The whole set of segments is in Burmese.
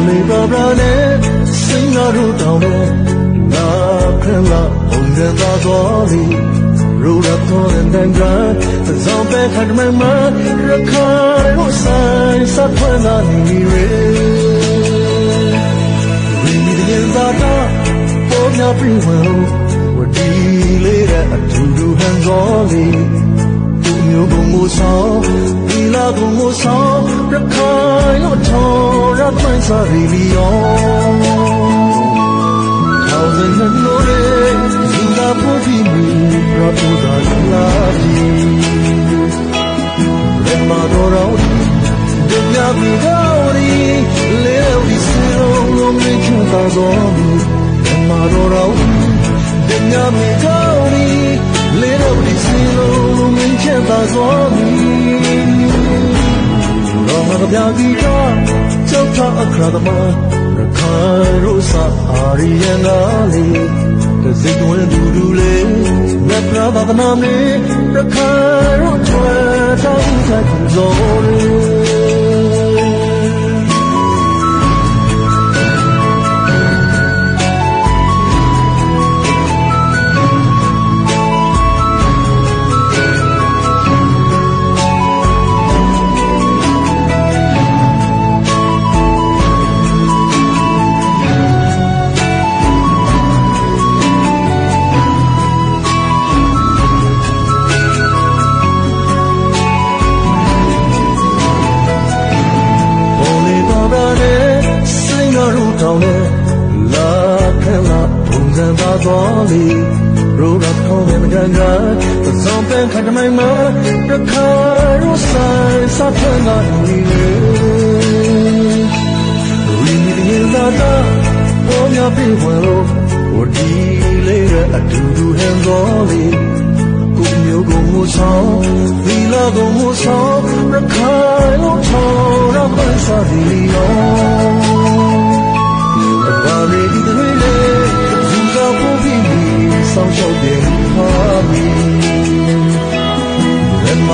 Only Barbara နဲ့စင်ကားတို့တောင်းတဲ့နာခရလာဘုံတဲ့သာတော်လီ Road up on and then drive the zombie had my mind the car was sign sat when I need it Read the end that for your free will we're delayed at to do hands on သူမျိုးကိုမိုးဆောင်ဒီလာကိုမိုးဆောင်ရခိုင်လို့ထော်ရမှန်းစားရီလီယောထောင်စင်နိုးရဲဇင်သာဖို့ဒီမီရပူသာလာဒီရမတော်တော်ဒီမြတ်မီတော်ရီလေဝီစီလုံးလုံး မြင့်ချတာသောရမတော်တော်ဒီမြတ်မီတော်ရီလေဝီစီလုံးလုံးမြင့်ချတာ မပြာကြီးတော့ကြောက်ထအခရသမရခိုင်ရိုးစာအာရီယနာလေးတစိတ်ဝင်သူလူလေးမြတ်နာသာသနာမေရခိုင်ရိုးချွဲတောင်းတဲ့ဇော် bungzan ba doli ro ra khong ne gan ga the song pen khat mai ma the car sai sa phan ga ni ne we need the la da oh nya pi wan lo wo di le ra adu du han doli ကိုမျိုးကိုမူဆောင်သီလကိုမူဆောင်ရခိုင်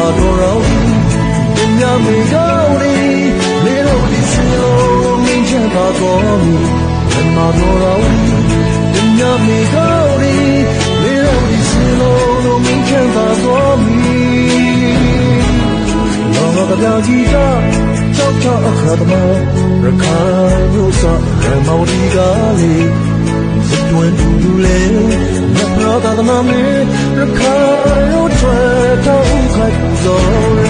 ရမတော်ရောပညာမေကောင်းဒီလေတော့ဒီစလုံးမင်းချပါတော်မူရမတော်ရောပညာမေကောင်းဒီလေတော့ဒီစလုံးလုံးမင်းချပါတော်မူလောကပြကြီးကကြောက်ချအခါသမရခိုင်မျိုးစရမော်ဒီကလေးစစ်တွင်တူတူလေးမြတ်နာသာသနာမေရခိုင်ရောထွဲတော င်းခိုက်စောရဲ